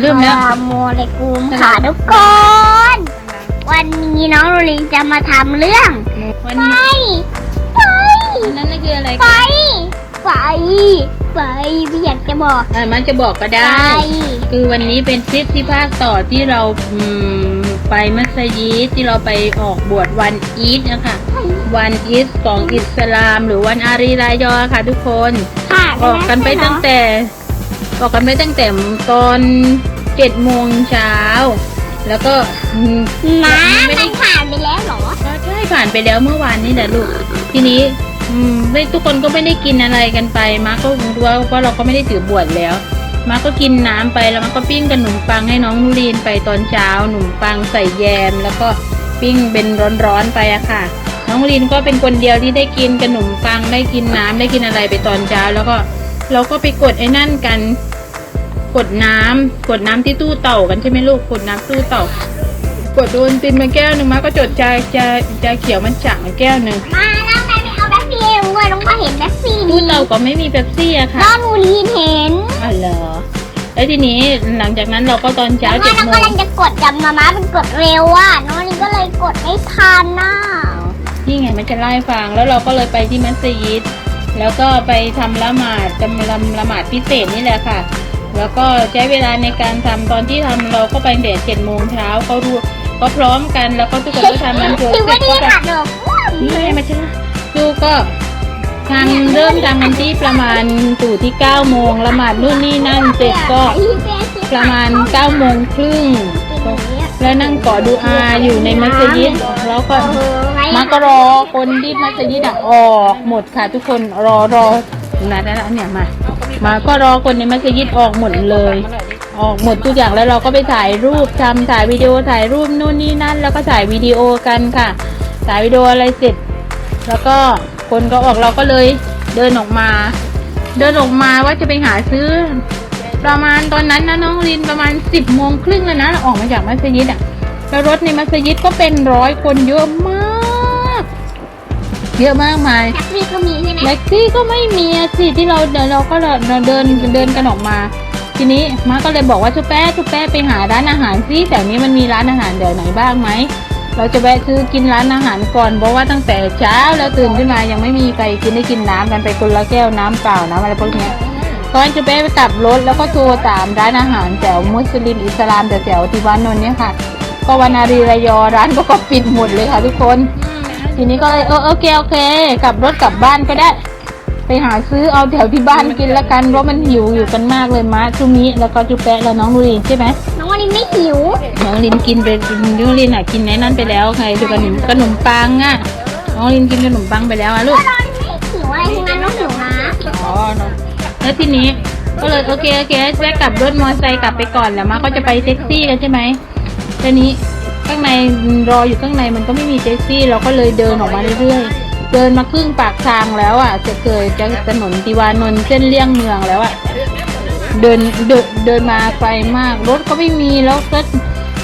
เริ่มแล้วสลามุอะลัยกุมค่ะทุกคน วันนี้น้องโรลินจะมาทำเรื่องวันไฟนี้ไฟอันนั้นน่ะคืออะไรไฟไฟไฟไม่อยากจะบอกอ่ามันจะบอกก็ไฟได้ คือวันนี้เป็นคลิปที่ภาคต่อที่เราอืมไปมัสยิดที่เราไปออกบวชวันอีดนะคะวันอีดของอิสลาม หรือวันอารีรายอค่ะทุกคน ค่ะออกกันไปตั้งแต่ ออกกันไปตั้งแต่ตอนเจ็ดโมงเช้า แล้วก็อืมน้ำมันผ่านไปแล้วเหรอก็ใช่ผ่านไปแล้วเมื่อวานนี่แหละลูก ทีนี้อืมไม่ทุกคนก็ไม่ได้กินอะไรกันไป มาร์คก็รู้ว่าว่าเราก็ไม่ได้ถือบวชแล้ว มาร์คก็กินน้ำไปแล้วมันก็ปิ้งขนมปังให้น้องนุรีนไปตอนเช้าขนมปังใส่แยม แล้วก็ปิ้งเป็นร้อนๆไปอะค่ะ น้องนุรีนก็เป็นคนเดียวที่ได้กินขนมปังได้กินน้ำได้กินอะไรไปตอนเช้า แล้วก็เราก็ไปกดไอ้นั่นกัน กดน้ำกดน้ำที่ตู้เต่ากันใช่ไหมลูกกดน้ำตู้เต่า กดโดนติมมาแก้วหนึ่งมาก็จดจาจาจาเขียวมันจังมาแก้วหนึ่งมาแล้วใครไปเอาแบ็คซี่รู้ว่าน้องก็เห็นแบ็คซี่ตู้นี่เต่าก็ไม่มีเป๊ปซี่อะน้ค่ะองโรลินเห็นอ๋อเหรอแล้วทีนี้หลังจากนั้นเราก็ตอนเช้าแล้วเจ็ดน้องโมกำงลังจะกดจำมาม่าเป็นกดเร็วอะน้องโรลินก็เลยกดไม่ทันน่ะนี่ไงมันจะไล่าให้ฟังแล้วเราก็เลยไปที่มัสยิดแล้วก็ไปทำละหมาดจำละละหมาดพิเศษนี่แหละค่ะ แล้วก็ใช้เวลาในการทำตอนที่ทำเราก็ไปเดทเจ็ดโมงเช้าเขารู้ก็พร้อมกันแล้วก็ทุกคนก็ทำมันเถอะถือเสร็ว่าจดีก็แบบค่ะเด็กนี่ไงมาใช่ไหมดูก็ทำเริ่มทำกันที่ประมาณตู่ที่เก้าโมงละหมาดนู่นนี่นั่นเสร็จก็ประมาณเก้าโมงครึ่งแล้วนั่งก่อดูอาอยู่ในมัสยิดแล้วก็มาก็รอคนที่มัสยิดอะออกหมดค่ะทุกคนรอรอนะนะเนี่ยมา มาก็รอคนในมัสยิดออกหมดเลย ออกหมดทุกอย่างแล้วเราก็ไปถ่ายรูปทำถ่ายวิดีโอถ่ายรูปนู่นนี่นั่น แล้วก็ถ่ายวิดีโอกันค่ะ ถ่ายวิดีโออะไรเสร็จ แล้วก็คนก็ออกเราก็เลยเดินออกมา เดินออกมาว่าจะไปหาซื้อ ประมาณตอนนั้นนะน้องลินประมาณสิบโมงครึ่งแล้วนะออกมาจากมัสยิดอะแล้วรถในมัสยิดก็เป็นร้อยคนเยอะมาก เยอะมากมายแท็กซี่ก็มีใช่ไหมแท็กซี่ก็ไม่มีอะสิที่เราเดินเราก็เราเดินเดินกันออกมา ทีนี้มาก็เลยบอกว่าชุแป้ชุแป้ไปหาร้านอาหารซิแถวนี้มันมีร้านอาหารเดี๋ยวไหนบ้างไหมเราจะแวะซื้อกินร้านอาหารก่อนเพราะว่าตั้งแต่เช้าแล้วตื่นขึ้นมายังไม่มีใครกินได้กินน้ำกันไปคนละแก้วน้ำเปล่าน้ำอะไรพวกเนี้ยตอนจะแป้ไปกลับรถแล้วก็โทรตามร้านอาหารแถวมุสลิมอิสลามแถวๆที่บ้านนนท์เนี่ยค่ะ ก็วันอารีระยอร้านก็ก็ปิดหมดเลยค่ะทุกคน ทีนี้ก็เลยเออโอเคโอเคกลับรถกลับบ้านก็ได้ ไปหาซื้อเอาแถวที่บ้านกินละกันเพราะมันหิวอยู่กันมากเลยมะชุมิแล้วก็จุแปะแล้วน้องลูรินใช่ไหมน้องวันนี้ไม่หิวน้องลินกินไปน้องลินอะกินในนั้นไปแล้วใครดูขนมขนมปังอะน้องลินกินขนมปังไปแล้วอะลูกน้องวันนี้ไม่หิวอะไรทั้งนั้นน้องหิวนะอ๋อเนอะแล้วทีนี้ก็เลยโอเคโอเคแวะกลับรถมอเตอร์ไซค์กลับไปก่อนแล้วมาก็จะไปแท็กซี่กันใช่ไหมทีนี้ ข้างในรออยู่ข้างในมันก็ไม่มีแท็กซี่ เราก็เลยเดินออกมาเรื่อยๆ เดินมาครึ่งปากทางแล้วอะ จะเกิดจะถนนติวานนท์เส้นเลี่ยงเมืองแล้วอะ เดินเดินเดินมาไกลมาก รถก็ไม่มีแล้วก็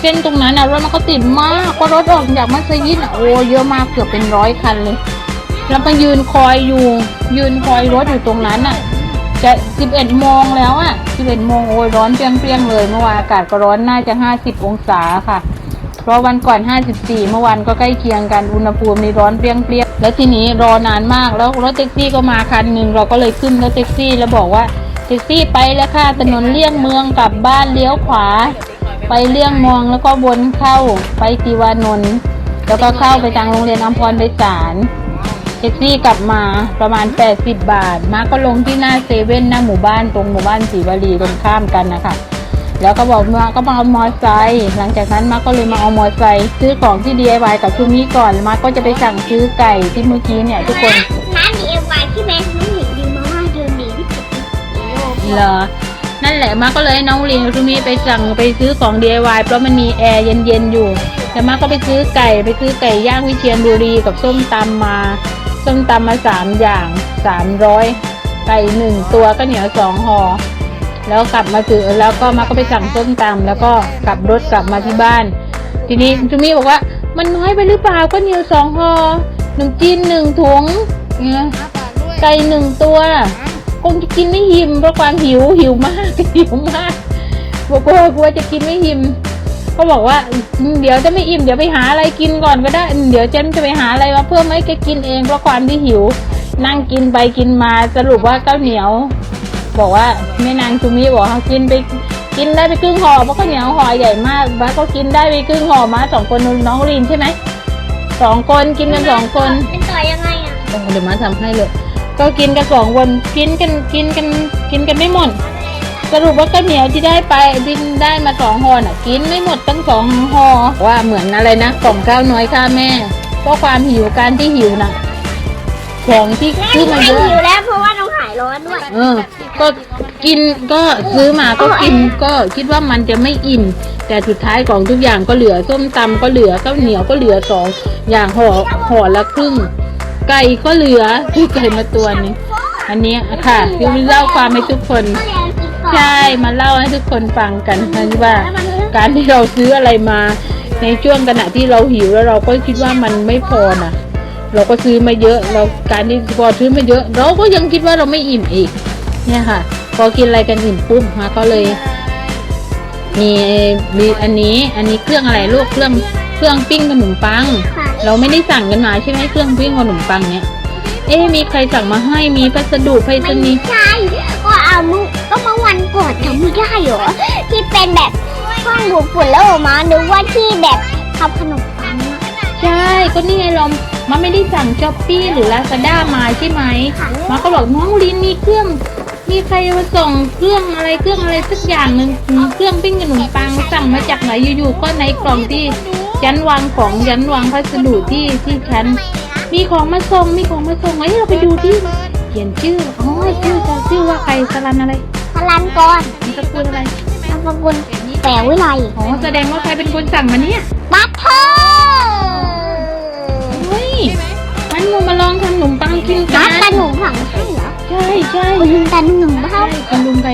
เส้นตรงนั้นอะรถมันก็ติดมากเพราะรถออกจากมัสยิดอะโอ้เยอะมากเกือบเป็นร้อยคันเลยแล้วก็ยืนคอยอยู่ ยืนคอยรถอยู่ตรงนั้นอะ จะสิบเอ็ดโมงแล้วอะสิบเอ็ดโมงโอ้ยร้อนเปรี้ยงๆเลยเมื่อวานอากาศก็ร้อนน่าจะห้าสิบองศาค่ะ เพราะวันก่อนห้าสิบสี่เมื่อวานก็ใกล้เคียงกัน อุณหภูมินี่ร้อนเปรี้ยงๆแล้วทีนี้รอนานมาก แล้วรถแท็กซี่ก็มาคันหนึ่งเราก็เลยขึ้นรถแท็กซี่แล้วบอกว่าแท็กซี่ไปแล้วค่ะ ถนนเลี่ยงเมืองกลับบ้านเลี้ยวขวา ไปเลี่ยงมองแล้วก็วนเข้าไปติวานนท์แล้วก็เข้าไปทางโรงเรียนอัมพรไพศาลแท็กซี่กลับมาประมาณ 80 บาท มาก็ลงที่หน้าเซเว่นหน้าหมู่บ้านตรงหมู่บ้านศรีวลีตรงข้ามกันนะคะ แล้วก็บอกมาก็มาเอามอไซค์หลังจากนั้นมาก็เลยมาเอามอไซค์ซื้อของที่ DIY กับชูมิก่อนมาก็จะไปสั่งซื้อไก่ที่เมื่อกี้เนี่ยทุกคนน้ำมีเอวายที่แม่ไม่เห็นดีมากๆเดินดีที่สุดในโลกเหรอนั่นแหละมาก็เลยให้น้องลินกับชูมิไปสั่งไปซื้อของ DIY เพราะมันมีแอร์เย็นๆอยู่แล้วมาก็ไปซื้อไก่ไปซื้อไก่ย่างวิเชียรบุรีกับส้มตำมาส้มตำมาสามอย่างสามร้อยไก่หนึ่งตัวก็เหนียวสองห่อ แล้วกลับมาถึงแล้วก็มาก็ไปสั่งส้มตำแล้วก็กลับรถกลับมาที่บ้าน ทีนี้จูมี่บอกว่ามันน้อยไปหรือเปล่าก็เหนียวสองห่อหนึ่งจีนหนึ่งถุงเนี่ยไก่หนึ่งตัวคงจะกินไม่หิมเพราะความหิวหิวมากหิวมากกลัวกลัวกลัวจะกินไม่อิ่มก็บอกว่าเดี๋ยวจะไม่อิ่มเดี๋ยวไปหาอะไรกินก่อนก็ได้ เดี๋ยวเจนจะไปหาอะไรมาเพิ่มให้แกกินเองเพราะความที่หิว นั่งกินไปกินมาสรุปว่าข้าวเหนียว บอกว่าแม่นางซูมิบอกว่ากินไปกินได้ไปครึ่งห่อเพราะข้าวเหนียวห่อใหญ่มากมาก็กินได้ไปครึ่งห่อมาสองคนน้องลินใช่ไหมสองคนกินกันสองคนเป็นต่อยังไงอะเดี๋ยวมาทำให้เลย ก็กินกันสองคนกินกันกินกันกินกันไม่หมดสรุปว่าข้าวเหนียวที่ได้ไปดินได้มาสองห่อน่ะ กินไม่หมดตั้งสองห่อว่าเหมือนอะไรนะกล่องข้าวน้อยค่าแม่เพราะความหิวการที่หิวน่ะของที่แม่ซื้อไม่มาเยอะหิวแล้วเพราะว่าน้องหาย ร้อนด้วย เออ ก็กินก็ซื้อมาก็กินก็คิดว่ามันจะไม่อิ่มแต่สุดท้ายของทุกอย่างก็เหลือส้มตำก็เหลือข้าวเหนียวก็เหลือสองอย่างห่อห่อละครึ่ง ไก่ก็เหลือซื้อไก่มาตัวหนึงอันเนี้ยค่ะคือเล่าความให้ทุกคนก็เลยเอากินก่อนใช่มาเล่าให้ทุกคนฟังกันนะว่า การที่เราซื้ออะไรมาในช่วงขณะที่เราหิวแล้วเราก็คิดว่ามันไม่พอนะ เราก็ซื้อมาเยอะ เราการที่พอซื้อมาเยอะ เราก็ยังคิดว่าเราไม่อิ่มอีก เนี่ยค่ะ พอกินอะไรกันอิ่มปุ๊บมาก็เลย มีมีอันนี้ อันนี้เครื่องอะไรลูกเครื่องเครื่องปิ้งขนมปังค่ะเราไม่ได้สั่งกันมาใช่ไหมเครื่องปิ้งขนมปังเนี่ยเอ๊ะมีใครสั่งมาให้มีพัสดุไปรษไม่ณีย์ใช่ก็เอามือก็เมื่อวันก่อนจำไม่ได้เหรอที่เป็นแบบช่องดูดฝุ่นแล้วออกมานึกว่าที่แบบทำขนมปังอะใช่ก็นี่ไงเรา มันไม่ได้สั่งช้อปปี้หรือลาซาด้ามาใช่ไหมมาก็บอกน้องลินมีเครื่อง มีใครมาส่งเครื่องอะไรเครื่องอะไรสักอย่างหนึ่งมีเครื่องปิ้งขนมปังสั่งมาจากไหนอยู่ๆก็ในกล่องที่ยันวางของยันวางพัสดุที่ที่ฉันมีของมาส่งมีของมาส่งเอ้ยเราไปดูที่เขียนชื่ออ๋อชื่อจะชื่อว่าใครสลันอะไรพลันก่อนนามสกุลอะไรนามสกุลแต่วิไลอ๋อแสดงว่าใครเป็นคนสั่งมาเนี่ยบัตเทอร์เฮ้ย มันงูมาลองทำขนมปังกินกับันตตาหนุ่มผังใช่เหรอใช่ใช่คุณลุงตาหนุ่มเปล่าใช่คุณลุงไป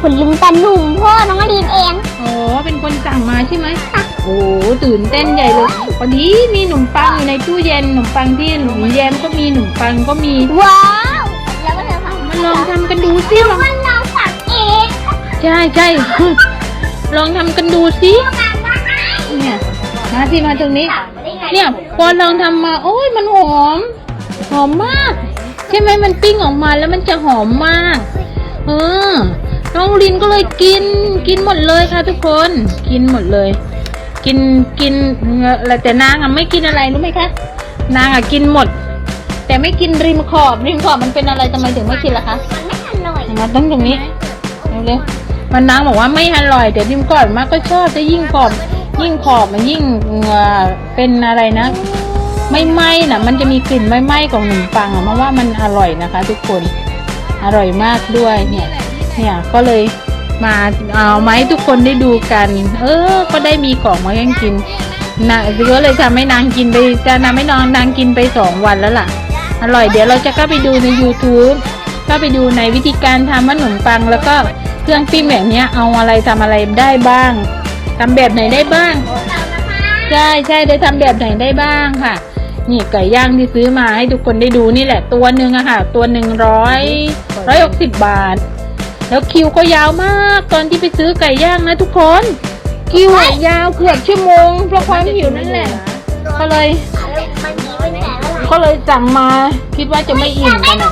คุณลุงตาหนุ่มพ่อน้องลีนเองอ๋อเป็นคนสั่งมาใช่ไหมโอ้ตื่นเต้นใหญ่เลยพอดีมีขนมปังอยู่ในตู้เย็นขนมปังที่หนูแยมก็มีขนมปังก็มี ว้าวแล้วก็เธอฟังมาลองทำกันดูสิลองว่าเราสั่งเองใช่ใช่ลองทำกันดูสิสั่งมาให้เนี่ยมาที่มาตรงนี้ เนี่ยพอลองทำมาโอ้ยมันหอม หอมมาก ใช่ไหมมันปิ้งออกมาแล้วมันจะหอมมาก เออ น้องลินก็เลยกิน กินหมดเลยค่ะทุกคน กินหมดเลย กินกินอะไรแต่นางอะไม่กินอะไรรู้ไหมคะ นางอะกินหมด แต่ไม่กินริมขอบริมขอบมันเป็นอะไรทำไมถึงไม่กินล่ะคะมันไม่อร่อยมาต้องตรงนี้เร็วๆมันนางบอกว่าไม่อร่อยแต่ริมขอบมากก็ชอบจะยิ่งขอบ ยิ่งขอบมันยิ่งเอ่อเป็นอะไรนะ ไม่ไหม้นะมันจะมีกลิ่นไม่ไหม้ของขนมปังอะมาว่ามันอร่อยนะคะ ทุกคนอร่อยมากด้วยเนี่ยเนี่ยก็เลยมาเอามาให้ทุกคนได้ดูกัน เออ ก็ได้มีของมาให้กินนะก็เลยทำให้นางกินไปจะทำให้น้องนางกินไปสองวันแล้วล่ะ อร่อยเดี๋ยวเราจะก็ไปดูใน YouTube ก็ไปดูในวิธีการทำขนมปังแล้วก็เครื่องปิ้งแบบนี้เอาอะไรทำอะไรได้บ้าง ทำแบบไหนได้บ้าง ใช่ใช่ได้ทำแบบไหนได้บ้างค่ะ นี่ไก่ย่างที่ซื้อมาให้ทุกคนได้ดูนี่แหละ ตัวหนึ่งอะค่ะ ตัวหนึ่งร้อยร้อยหกสิบบาท แล้วคิวก็ยาวมากตอนที่ไปซื้อไก่ย่างนะทุกคน คิวอะยาวเกือบชั่วโมงเพราะความหิวนั่นแหละ ก็เลยมันมีเป็นแต่ละก็เลยสั่งมาคิดว่าจะไม่อิ่มกันอะ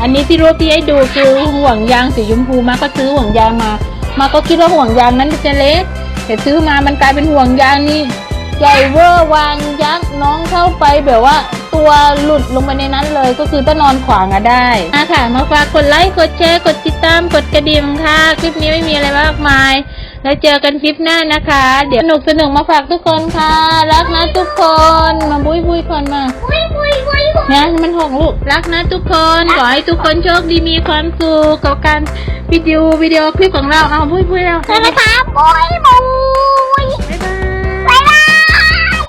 อันนี้ที่รูปที่ให้ดูคือห่วงยางสีชมพูมาก็ซื้อห่วงยางมา มาก็คิดว่าห่วงยางนั้นจะเล็ก แต่ซื้อมามันกลายเป็นห่วงยางนี่ใหญ่เวอร์วางยักษ์น้องเข้าไปแบบว่าตัวหลุดลงไปในนั้นเลยก็คือถ้านอนขวางอะได้อะค่ะ มาฝากกดไลค์ กดแชร์ กดติดตาม กดกระดิ่งค่ะ คลิปนี้ไม่มีอะไรมากมาย แล้วเจอกันคลิปหน้านะคะ เดี๋ยวสนุกสนุกมาฝากทุกคนค่ะ รักนะทุกคน มาบุยบุยก่อนมาบุยบุยบุยบุยนะมันหกลูกรักนะทุกคนขอให้ทุกคนโชคดีมีความสุขกับการวิดีโอวิดีโอคลิปของเราเอาบุยบุยแล้วนะคะบุยบุยบ๊ายบ